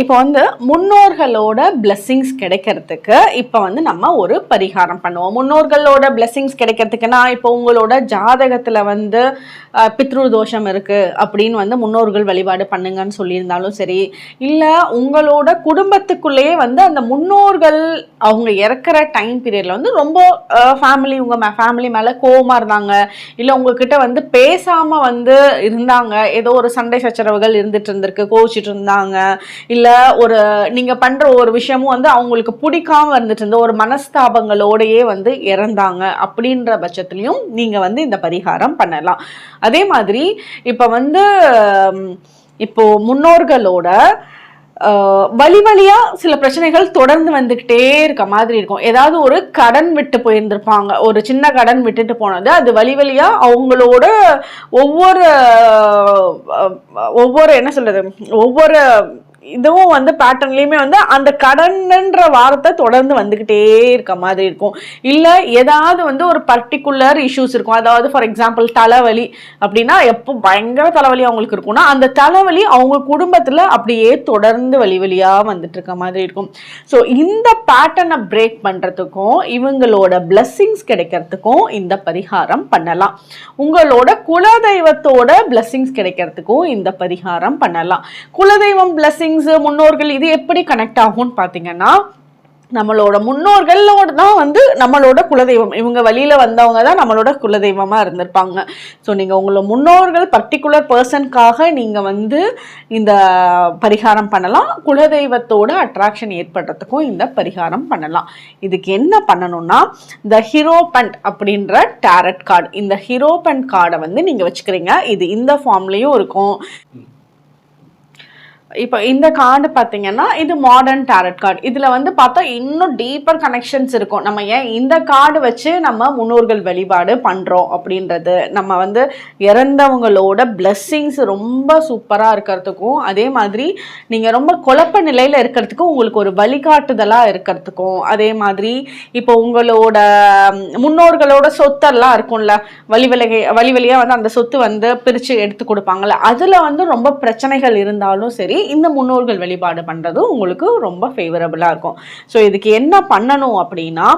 இப்போ வந்து முன்னோர்களோட blessings கிடைக்கிறதுக்கு இப்போ வந்து நம்ம ஒரு பரிகாரம் பண்ணுவோம். முன்னோர்களோட blessings கிடைக்கிறதுக்குன்னா இப்போ உங்களோட ஜாதகத்தில் வந்து பித்ரு தோஷம் இருக்குது அப்படின்னு வந்து முன்னோர்கள் வழிபாடு பண்ணுங்கன்னு சொல்லியிருந்தாலும் சரி இல்லை உங்களோட குடும்பத்துக்குள்ளேயே வந்து அந்த முன்னோர்கள் அவங்க இறக்குற டைம் பீரியடில் வந்து ரொம்ப ஃபேமிலி உங்கள் ஃபேமிலி மேலே கோவமாக இருந்தாங்க இல்லை உங்ககிட்ட வந்து பேசாமல் வந்து இருந்தாங்க ஏதோ ஒரு சண்டை சச்சரவுகள் இருந்துட்டு இருந்திருக்கு கோவிச்சிட்டு இருந்தாங்க இல்லை ஒரு நீங்கள் பண்ணுற ஒரு விஷயமும் வந்து அவங்களுக்கு பிடிக்காம இருந்துட்டு இருந்த ஒரு மனஸ்தாபங்களோடையே வந்து இறந்தாங்க அப்படின்ற பட்சத்துலையும் நீங்கள் வந்து இந்த பரிகாரம் பண்ணலாம். அதே மாதிரி இப்போ வந்து இப்போது இப்போ முன்னோர்களோட வழி வழியாக சில பிரச்சனைகள் தொடர்ந்து வந்துக்கிட்டே இருக்க மாதிரி இருக்கும். ஏதாவது ஒரு கடன் விட்டு போயிருந்திருப்பாங்க. ஒரு சின்ன கடன் விட்டுட்டு போனது அது வழி வழியாக அவங்களோட ஒவ்வொரு ஒவ்வொரு என்ன சொல்கிறது ஒவ்வொரு இதுவும் வந்து பேட்டர்ன்லேயுமே வந்து அந்த கடன்ன்ற வார்த்தை தொடர்ந்து வந்துக்கிட்டே இருக்க மாதிரி இருக்கும். இல்லை ஏதாவது வந்து ஒரு பர்டிகுலர் இஷ்யூஸ் இருக்கும். அதாவது ஃபார் எக்ஸாம்பிள் தலைவலி அப்படின்னா எப்போ பயங்கர தலைவலி அவங்களுக்கு இருக்கும்னா அந்த தலைவலி அவங்க குடும்பத்தில் அப்படியே தொடர்ந்து வழி வழியாக வந்துட்டு இருக்க மாதிரி இருக்கும். ஸோ இந்த பேட்டர்னை பிரேக் பண்ணுறதுக்கும் இவங்களோட பிளஸ்ஸிங்ஸ் கிடைக்கிறதுக்கும் இந்த பரிகாரம் பண்ணலாம். உங்களோட குலதெய்வத்தோட பிளஸ்ஸிங்ஸ் கிடைக்கிறதுக்கும் இந்த பரிகாரம் பண்ணலாம். குலதெய்வம் blessings முன்னோர்கள் இது எப்படி கனெக்ட் ஆகும்னு பார்த்தீங்கன்னா நம்மளோட முன்னோர்களோட தான் வந்து நம்மளோட குலதெய்வம். இவங்க வழியில் வந்தவங்க தான் நம்மளோட குலதெய்வமாக இருந்திருப்பாங்க. ஸோ நீங்கள் உங்களோட முன்னோர்கள் பர்டிகுலர் பர்சனுக்காக நீங்கள் வந்து இந்த பரிகாரம் பண்ணலாம். குலதெய்வத்தோட அட்ராக்ஷன் ஏற்படுறதுக்கும் இந்த பரிகாரம் பண்ணலாம். இதுக்கு என்ன பண்ணணும்னா இந்த ஹீரோபண்ட் அப்படின்ற டேரட் கார்டு இந்த ஹீரோபண்ட் கார்டை வந்து நீங்கள் வச்சுக்கிறீங்க. இது இந்த ஃபார்ம்லேயும் இருக்கும். இப்போ இந்த கார்டு பார்த்தீங்கன்னா இது மாடர்ன் டேரட் கார்டு இதில் வந்து பார்த்தா இன்னும் டீப்பர் கனெக்ஷன்ஸ் இருக்கும். நம்ம ஏன் இந்த கார்டு வச்சு நம்ம முன்னோர்கள் வழிபாடு பண்ணுறோம் அப்படின்றது. நம்ம வந்து இறந்தவங்களோட பிளெஸ்ஸிங்ஸ் ரொம்ப சூப்பராக இருக்கிறதுக்கும் அதே மாதிரி நீங்கள் ரொம்ப குழப்ப நிலையில் இருக்கிறதுக்கும் உங்களுக்கு ஒரு வழிகாட்டுதலாக இருக்கிறதுக்கும் அதே மாதிரி இப்போ உங்களோட முன்னோர்களோட சொத்தெல்லாம் இருக்கும்ல வழி விலகை வழி வழியாக வந்து அந்த சொத்து வந்து பிரித்து எடுத்து கொடுப்பாங்கல்ல அதில் வந்து ரொம்ப பிரச்சனைகள் இருந்தாலும் சரி இந்த முன்னோர்கள் வழிபாடு பண்ணுறதும் உங்களுக்கு ரொம்ப ஃபேவரபுளாக இருக்கும். ஸோ இதுக்கு என்ன பண்ணணும் அப்படின்னா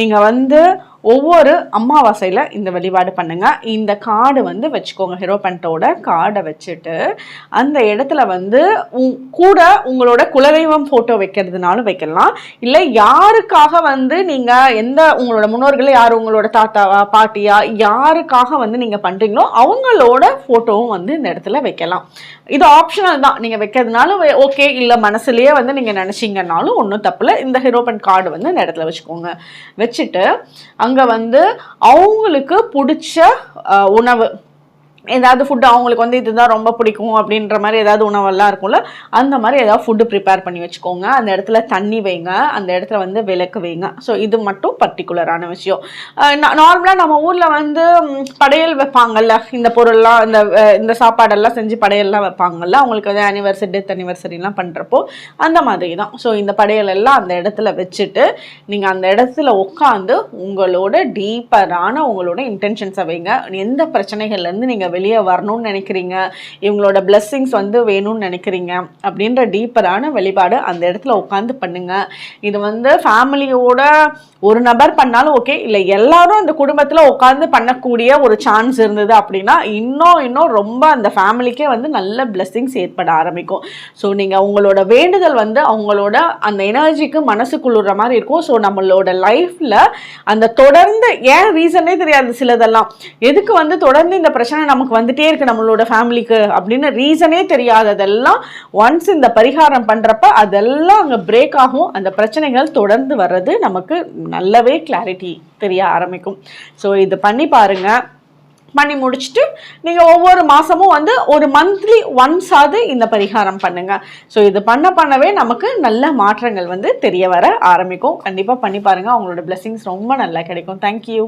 நீங்கள் வந்து ஒவ்வொரு அமாவாசையில் இந்த வழிபாடு பண்ணுங்கள் இந்த கார்டு வந்து வச்சுக்கோங்க ஹீரோபண்டோட கார்டை வச்சுட்டு அந்த இடத்துல வந்து உங் கூட உங்களோட குலதெய்வம் ஃபோட்டோ வைக்கிறதுனாலும் வைக்கலாம். இல்லை யாருக்காக வந்து நீங்கள் எந்த உங்களோட முன்னோர்கள் யார் உங்களோட தாத்தாவா பாட்டியா யாருக்காக வந்து நீங்கள் பண்ணுறீங்களோ அவங்களோட ஃபோட்டோவும் வந்து இந்த இடத்துல வைக்கலாம். இது ஆப்ஷனல் தான். நீங்கள் வைக்கிறதுனாலும் ஓகே இல்லை மனசுலேயே வந்து நீங்கள் நினச்சிங்கன்னாலும் ஒன்றும் தப்பில்ல இந்த ஹீரோபன் கார்டு வந்து இந்த இடத்துல வச்சுக்கோங்க. வச்சுட்டு அங்கே வந்து அவங்களுக்கு பிடிச்ச உணவு. ஏதாவது ஃபுட்டு அவங்களுக்கு வந்து இதுதான் ரொம்ப பிடிக்கும் அப்படின்ற மாதிரி ஏதாவது உணவெல்லாம் இருக்கும்ல அந்த மாதிரி ஏதாவது ஃபுட்டு ப்ரிப்பேர் பண்ணி வச்சுக்கோங்க. அந்த இடத்துல தண்ணி வைங்க அந்த இடத்துல வந்து விளக்கு வைங்க. ஸோ இது மட்டும் பர்டிகுலரான விஷயம். நார்மலாக நம்ம ஊரில் வந்து படையல் வைப்பாங்கல்ல இந்த பொருள்லாம் இந்த இந்த சாப்பாடெல்லாம் செஞ்சு படையல்லாம் வைப்பாங்கல்ல அவங்களுக்கு வந்து அனிவர்சரி டெத் அனிவர்சரிலாம் பண்ணுறப்போ அந்த மாதிரி தான். ஸோ இந்த படையல் எல்லாம் அந்த இடத்துல வச்சுட்டு நீங்கள் அந்த இடத்துல உட்காந்து உங்களோட டீப்பரான உங்களோட இன்டென்ஷன்ஸை வைங்க. எந்த பிரச்சனைகள்லேருந்து நீங்கள் வெளியே வரணும்னு நினைக்கிறீங்க? இவங்களோட blessings வந்து வேணும்னு நினைக்கிறீங்க? அப்படின்ற டீப்பரான வழிபாடு அந்த இடத்துல உட்காந்து பண்ணுங்க. இது வந்து ஃபேமிலியோட ஒரு நபர் பண்ணாலும் ஓகே இல்லை எல்லாரும் அந்த குடும்பத்தில் உட்காந்து பண்ணக்கூடிய ஒரு சான்ஸ் இருந்தது அப்படின்னா இன்னும் இன்னும் ரொம்ப அந்த ஃபேமிலிக்கே வந்து நல்ல blessings ஏற்பட ஆரம்பிக்கும். ஸோ நீங்கள் உங்களோட வேண்டுதல் வந்து அவங்களோட அந்த எனர்ஜிக்கு மனசு குளிர்ற மாதிரி இருக்கும். ஸோ நம்மளோட லைஃப்பில் அந்த தொடர்ந்து ஏன் ரீசனே தெரியாது சிலதெல்லாம். எதுக்கு வந்து தொடர்ந்து இந்த பிரச்சனை நமக்கு வந்துட்டே இருக்கு நம்மளோட ஃபேமிலிக்கு அப்படின்னு ரீசனே தெரியாததெல்லாம் ஒன்ஸ் இந்த பரிகாரம் பண்ணுறப்ப அதெல்லாம் அங்கே பிரேக் ஆகும். அந்த பிரச்சனைகள் தொடர்ந்து வர்றது நமக்கு நல்லாவே கிளாரிட்டி தெரிய ஆரம்பிக்கும். ஸோ இது பண்ணி பாருங்கள் பண்ணி முடிச்சுட்டு நீங்கள் ஒவ்வொரு மாதமும் வந்து ஒரு மந்த்லி ஒன்ஸ் ஆவது இந்த பரிகாரம் பண்ணுங்கள் ஸோ இது பண்ண பண்ணவே நமக்கு நல்ல மாற்றங்கள் வந்து தெரிய வர ஆரம்பிக்கும். கண்டிப்பாக பண்ணி பாருங்கள் அவங்களோட blessings ரொம்ப நல்லா கிடைக்கும். தேங்க்யூ